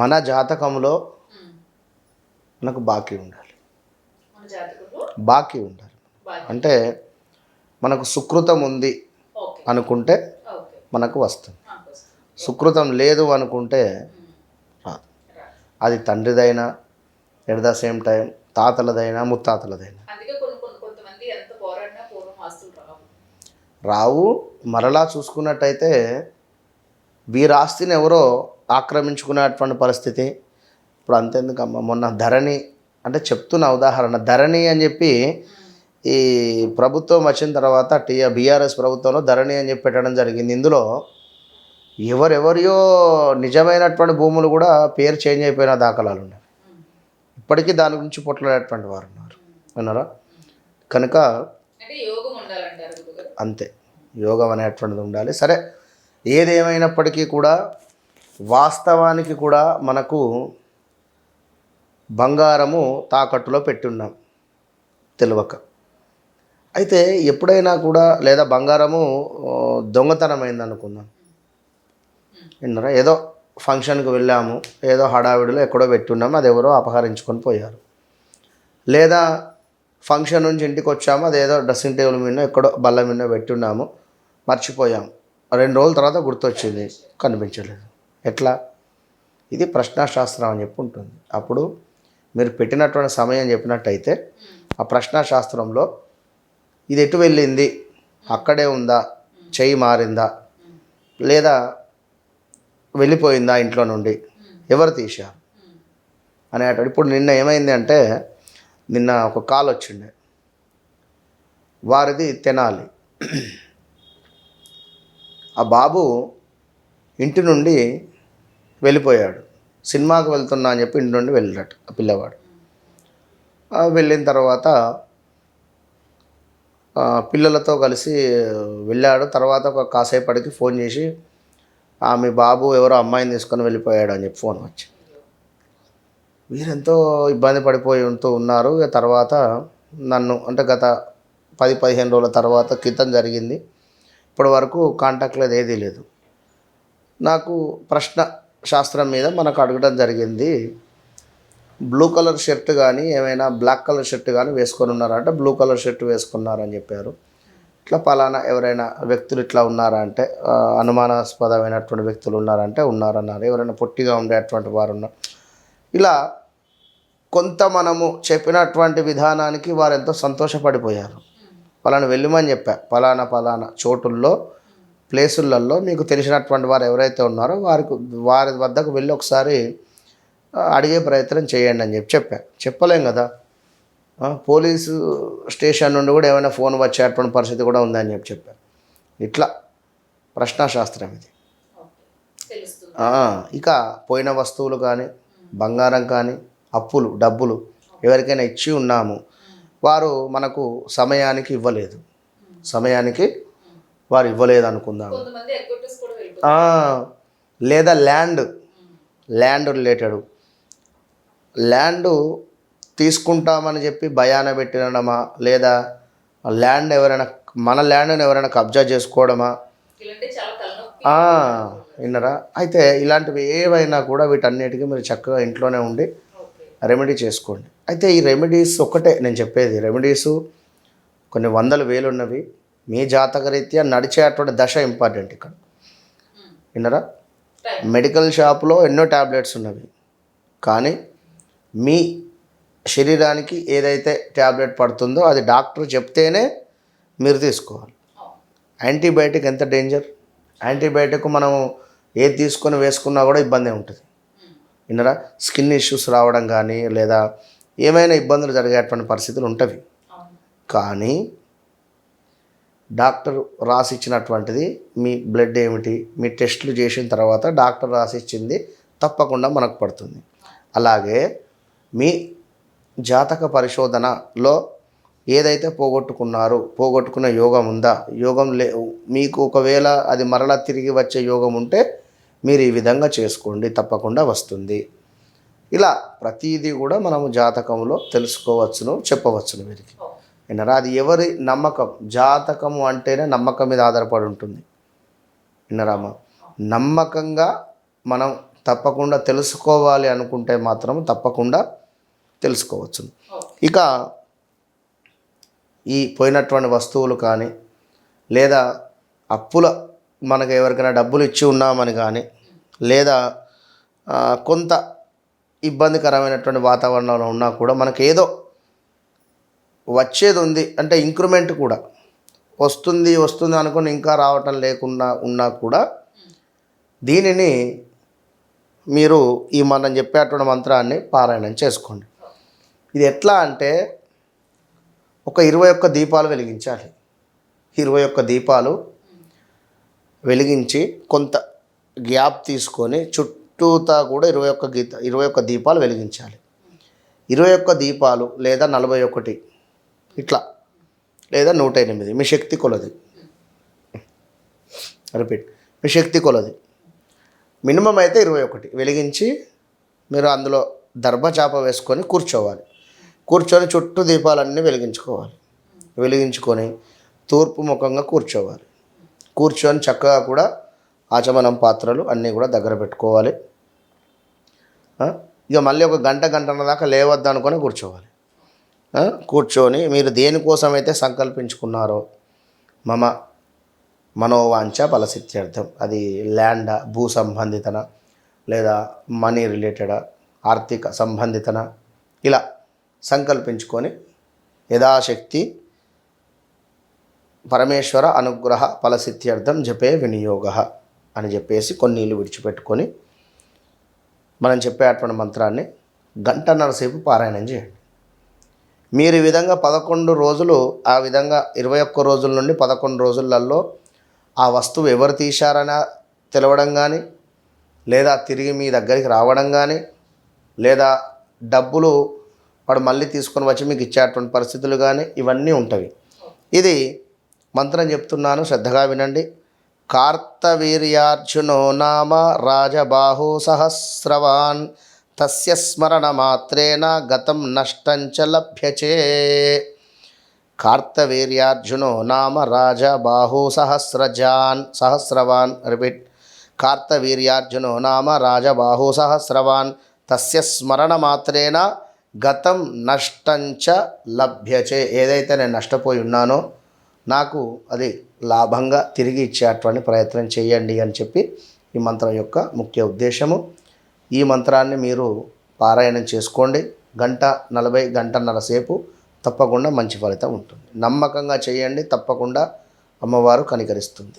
మన జాతకంలో మనకు బాకీ ఉండాలి. బాకీ ఉండాలి. అంటే మనకు సుకృతం ఉంది అనుకుంటే మనకు వస్తుంది. సుకృతం లేదు అనుకుంటే రాదు. అది తండ్రిదైనా ఎట్ ద సేమ్ టైం తాతలదైనా ముత్తాతలదైనా. రావు మరలా చూసుకున్నట్టయితే వీరాస్తిని ఎవరో ఆక్రమించుకునేటువంటి పరిస్థితి. ఇప్పుడు అంతెందుకమ్మా మొన్న ధరణి అంటే చెప్తున్న ఉదాహరణ ధరణి అని చెప్పి ఈ ప్రభుత్వం వచ్చిన తర్వాత టీ బీఆర్ఎస్ ప్రభుత్వంలో ధరణి అని చెప్పి పెట్టడం జరిగింది. ఇందులో ఎవరెవరియో నిజమైనటువంటి భూములు కూడా పేరు చేంజ్ అయిపోయిన దాఖలాలు ఉన్నాయి. ఇప్పటికీ దాని గురించి పొట్లాడేటువంటి వారు ఉన్నారు. అన్నారా కనుక అంతే యోగం అనేటువంటిది ఉండాలి. సరే ఏదేమైనప్పటికీ కూడా వాస్తవానికి కూడా మనకు బంగారము తాకట్టులో పెట్టున్నాం. తెలియక అయితే ఎప్పుడైనా కూడా లేదా బంగారము దొంగతనమైంది అనుకుందాం విన్నారా? ఏదో ఫంక్షన్కి వెళ్ళాము ఏదో హడావిడిలో ఎక్కడో పెట్టున్నాము అది ఎవరో అపహరించుకొని పోయారు. లేదా ఫంక్షన్ నుంచి ఇంటికి వచ్చాము అదేదో డ్రెస్సింగ్ టేబుల్ మీద ఎక్కడో బల్ల మీద పెట్టున్నాము మర్చిపోయాము. రెండు రోజుల తర్వాత గుర్తొచ్చింది కనిపించలేదు. ఎట్లా? ఇది ప్రశ్నాశాస్త్రం అని చెప్పి ఉంటుంది. అప్పుడు మీరు పెట్టినటువంటి సమయం చెప్పినట్టయితే ఆ ప్రశ్నాశాస్త్రంలో ఇది ఎటు వెళ్ళింది? అక్కడే ఉందా? చెయ్యి మారిందా? లేదా వెళ్ళిపోయిందా ఇంట్లో నుండి? ఎవరు తీశారు? అనేటువంటి ఇప్పుడు నిన్న ఏమైంది అంటే నిన్న ఒక కాల్ వచ్చిండే. వారిది తెనాలి. ఆ బాబు ఇంటి నుండి వెళ్ళిపోయాడు. సినిమాకు వెళ్తున్నా అని చెప్పి ఇంటి నుండి వెళ్ళాడు ఆ పిల్లవాడు. వెళ్ళిన తర్వాత పిల్లలతో కలిసి వెళ్ళాడు. తర్వాత ఒక కాసేపటికి ఫోన్ చేసి ఆమె బాబు ఎవరో అమ్మాయిని తీసుకొని వెళ్ళిపోయాడు అని చెప్పి ఫోన్ వచ్చి వీరెంతో ఇబ్బంది పడిపోయి ఉంటూ ఉన్నారు. ఇక తర్వాత నన్ను అంటే గత పది పదిహేను రోజుల తర్వాత క్రితం జరిగింది. ఇప్పటి వరకు కాంటాక్ట్ లేదు ఏదీ లేదు. నాకు ప్రశ్న శాస్త్రం మీద మనకు అడగడం జరిగింది. బ్లూ కలర్ షర్ట్ కానీ ఏమైనా బ్లాక్ కలర్ షర్ట్ కానీ వేసుకొని ఉన్నారంటే బ్లూ కలర్ షర్ట్ వేసుకున్నారని చెప్పారు. ఇట్లా పలానా ఎవరైనా వ్యక్తులు ఇట్లా ఉన్నారా అంటే అనుమానాస్పదమైనటువంటి వ్యక్తులు ఉన్నారంటే ఉన్నారన్నారు. ఎవరైనా పొట్టిగా ఉండేటువంటి వారు ఉన్నారు ఇలా కొంత మనము చెప్పినటువంటి విధానానికి వారు ఎంతో సంతోషపడిపోయారు. పలానా వెళ్ళమని చెప్పా. పలానా పలానా చోటుల్లో ప్లేసులలో మీకు తెలిసినటువంటి వారు ఎవరైతే ఉన్నారో వారికి వారి వద్దకు వెళ్ళి ఒకసారి అడిగే ప్రయత్నం చేయండి అని చెప్పి చెప్పా. చెప్పలేం కదా. పోలీసు స్టేషన్ నుండి కూడా ఏమైనా ఫోన్ వచ్చేటువంటి పరిస్థితి కూడా ఉందని చెప్పి చెప్పా. ఇట్లా ప్రశ్నాశాస్త్రం ఇది. ఇక పోయిన వస్తువులు కానీ బంగారం కానీ అప్పులు డబ్బులు ఎవరికైనా ఇచ్చి ఉన్నాము. వారు మనకు సమయానికి ఇవ్వలేదు. సమయానికి వారు ఇవ్వలేదు అనుకుందాం లేదా ల్యాండ్ ల్యాండ్ రిలేటెడ్. ల్యాండ్ తీసుకుంటామని చెప్పి భయాన పెట్టడమా లేదా ల్యాండ్ ఎవరైనా మన ల్యాండ్ని ఎవరైనా కబ్జా చేసుకోవడమా? విన్నరా? అయితే ఇలాంటివి ఏవైనా కూడా వీటన్నిటికీ మీరు చక్కగా ఇంట్లోనే ఉండి రెమెడీ చేసుకోండి. అయితే ఈ రెమెడీస్ ఒక్కటే నేను చెప్పేది. రెమెడీస్ కొన్ని వందల వేలు ఉన్నవి మీ జాతకరీత్యా నడిచేటువంటి దశ ఇంపార్టెంట్ ఇక్కడ. విన్నరా? మెడికల్ షాప్లో ఎన్నో ట్యాబ్లెట్స్ ఉన్నవి. కానీ మీ శరీరానికి ఏదైతే ట్యాబ్లెట్ పడుతుందో అది డాక్టర్ చెప్తేనే మీరు తీసుకోవాలి. యాంటీబయాటిక్ ఎంత డేంజర్ యాంటీబయాటిక్ మనం ఏది తీసుకొని వేసుకున్నా కూడా ఇబ్బంది ఉంటుంది. విన్నరా? స్కిన్ ఇష్యూస్ రావడం కానీ లేదా ఏమైనా ఇబ్బందులు జరిగేటువంటి పరిస్థితులు ఉంటవి. అవును కానీ డాక్టర్ రాసిచ్చినటువంటిది మీ బ్లడ్ ఏమిటి మీ టెస్టులు చేసిన తర్వాత డాక్టర్ రాసిచ్చింది తప్పకుండా మనకు పడుతుంది. అలాగే మీ జాతక పరిశోధనలో ఏదైతే పోగొట్టుకున్నారో పోగొట్టుకున్న యోగం ఉందా యోగం లే మీకు ఒకవేళ అది మరలా తిరిగి వచ్చే యోగం ఉంటే మీరు ఈ విధంగా చేసుకోండి తప్పకుండా వస్తుంది. ఇలా ప్రతిదీ కూడా మనము జాతకంలో తెలుసుకోవచ్చును చెప్పవచ్చును వీరికి. విన్నారా. అది ఎవరి నమ్మకం? జాతకము అంటేనే నమ్మకం మీద ఆధారపడి ఉంటుంది. విన్నారామా నమ్మకంగా మనం తప్పకుండా తెలుసుకోవాలి అనుకుంటే మాత్రం తప్పకుండా తెలుసుకోవచ్చు. ఇక ఈ పోయినటువంటి వస్తువులు కానీ లేదా అప్పుల మనకు ఎవరికైనా డబ్బులు ఇచ్చి ఉన్నామని కానీ లేదా కొంత ఇబ్బందికరమైనటువంటి వాతావరణంలో ఉన్నా కూడా మనకు ఏదో వచ్చేది ఉంది అంటే ఇంక్రిమెంట్ కూడా. వస్తుంది వస్తుంది అనుకుని ఇంకా రావటం లేకుండా ఉన్నా కూడా దీనిని మీరు ఈ మనం చెప్పేటువంటి మంత్రాన్ని పారాయణం చేసుకోండి. ఇది ఎట్లా అంటే ఒక ఇరవై ఒక్క దీపాలు వెలిగించాలి. ఇరవై ఒక్క దీపాలు వెలిగించి కొంత గ్యాప్ తీసుకొని చుట్టూతా కూడా ఇరవై ఒక్క గీత ఇరవై ఒక్క దీపాలు వెలిగించాలి. ఇరవై ఒక్క దీపాలు లేదా నలభై ఒకటి ఇట్లా. లేదా నూట ఎనిమిది మీ శక్తి కొలది. రిపీట్. మీ శక్తి కొలది. మినిమం అయితే ఇరవై ఒకటి. వెలిగించి మీరు అందులో దర్భ చేప వేసుకొని కూర్చోవాలి. కూర్చొని చుట్టూ దీపాలన్నీ వెలిగించుకోవాలి. వెలిగించుకొని తూర్పు ముఖంగా కూర్చోవాలి. కూర్చొని చక్కగా కూడా ఆచమనం పాత్రలు అన్నీ కూడా దగ్గర పెట్టుకోవాలి. ఇక మళ్ళీ ఒక గంట గంటన్నర దాకా లేవద్దు అనుకొని కూర్చోవాలి. కూర్చొని మీరు దేనికోసం అయితే సంకల్పించుకున్నారో మమ మనోవాంఛ ఫలసిత్యర్థం. అది ల్యాండ్ భూ సంబంధితన లేదా మనీ రిలేటెడ్ ఆర్థిక సంబంధితన ఇలా సంకల్పించుకొని యథాశక్తి పరమేశ్వర అనుగ్రహ ఫలసిత్యర్థం జపే వినియోగ అని చెప్పేసి కొన్ని నీళ్ళు విడిచిపెట్టుకొని మనం చెప్పేటువంటి మంత్రాన్ని గంటన్నరసేపు పారాయణం చేయండి. మీరు ఈ విధంగా పదకొండు రోజులు ఆ విధంగా ఇరవై ఒక్క రోజుల నుండి పదకొండు రోజులలో ఆ వస్తువు ఎవరు తీశారని తెలవడం కానీ లేదా తిరిగి మీ దగ్గరికి రావడం కానీ లేదా డబ్బులు వాడు మళ్ళీ తీసుకొని వచ్చి మీకు ఇచ్చేటువంటి పరిస్థితులు కానీ ఇవన్నీ ఉంటాయి ఇది మంత్రం చెప్తున్నాను శ్రద్ధగా వినండి. కార్తవీర్యార్జునో నామ రాజబాహు సహస్రవాన్ తస్య స్మరణ మాత్రేణ గతం నష్టంచ లభ్యచే. కార్తవీర్యార్జునో నామ రాజబాహు సహస్రజాన్ సహస్రవాన్ రిపీట్ కార్తవీర్యార్జునో నామ రాజబాహు సహస్రవాన్ తస్య స్మరణ మాత్రేన గతం నష్టంచ లభ్యచే. ఏదైతే నేను నష్టపోయి ఉన్నానో నాకు అది లాభంగా తిరిగి ఇచ్చేటువంటి ప్రయత్నం చేయండి అని చెప్పి ఈ మంత్రం యొక్క ముఖ్య ఉద్దేశము. ఈ మంత్రాన్ని మీరు పారాయణం చేసుకోండి. గంట నలభై గంటన్నర సేపు తప్పకుండా మంచి ఫలితం ఉంటుంది. నమ్మకంగా చేయండి తప్పకుండా అమ్మవారు కనికరిస్తుంది.